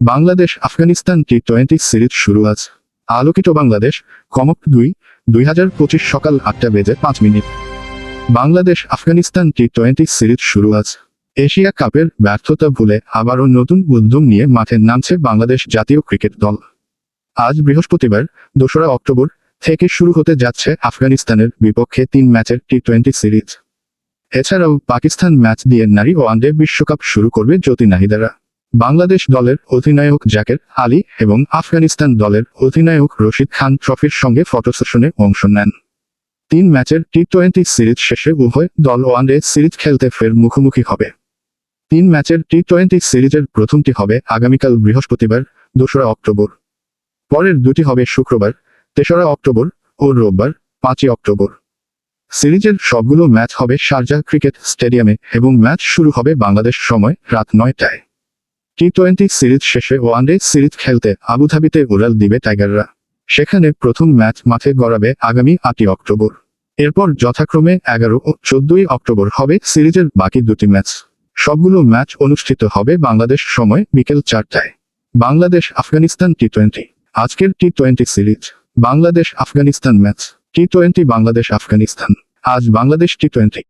Bangladesh Afghanistan T twenty series শুরু আজ। আলোকিত বাংলাদেশ, কমক দুই দুই হাজার পঁচিশ সকাল আটটা বেজে পাঁচ minute. Bangladesh Afghanistan T twenty series শুরু আজ। এশিয়া কাপের ব্যর্থতা ভুলে আবারও নতুন উদ্যম নিয়ে মাঠে নামছে বাংলাদেশ জাতীয় ক্রিকেট দল। আজ বৃহস্পতিবার, দোসরা অক্টোবর, থেকে শুরু হতে যাচ্ছে আফগানিস্তানের বিপক্ষে তিন ম্যাচের টি টোয়েন্টি সিরিজ। এছাড়াও পাকিস্তান ম্যাচ দিয়ে নারী ওয়ানডে বিশ্বকাপ শুরু করবে জ্যোতি নাহিদারা। বাংলাদেশ দলের অধিনায়ক জাকের আলী এবং আফগানিস্তান দলের অধিনায়ক রশিদ খান ট্রফির সঙ্গে ফটো সেশনে অংশ নেন। তিন ম্যাচের টি টোয়েন্টি সিরিজ শেষে উভয় দল ওয়ানডে সিরিজ খেলতে ফের মুখোমুখি হবে। তিন ম্যাচের টি টোয়েন্টি সিরিজের প্রথমটি হবে আগামীকাল বৃহস্পতিবার, দোসরা অক্টোবর। পরের দুটি হবে শুক্রবার, তেসরা অক্টোবর ও রোববার, পাঁচই অক্টোবর। সিরিজের সবগুলো ম্যাচ হবে শারজা ক্রিকেট স্টেডিয়ামে এবং ম্যাচ শুরু হবে বাংলাদেশ সময় রাত নয়টায়। টি টোয়েন্টি সিরিজ শেষে ওয়ানডে সিরিজ খেলতে আবুধাবিতে উড়াল দিবে টাইগাররা। সেখানে প্রথম ম্যাচ মাঠে গড়াবে আগামী আটই অক্টোবর। এরপর যথাক্রমে এগারো ও চোদ্দই অক্টোবর হবে সিরিজের বাকি দুটি ম্যাচ। সবগুলো ম্যাচ অনুষ্ঠিত হবে বাংলাদেশ সময় বিকেল চারটায়। বাংলাদেশ আফগানিস্তান টি টোয়েন্টি আজকের T twenty series. Bangladesh Afghanistan match. T twenty Bangladesh Afghanistan. আজ বাংলাদেশ টি টোয়েন্টি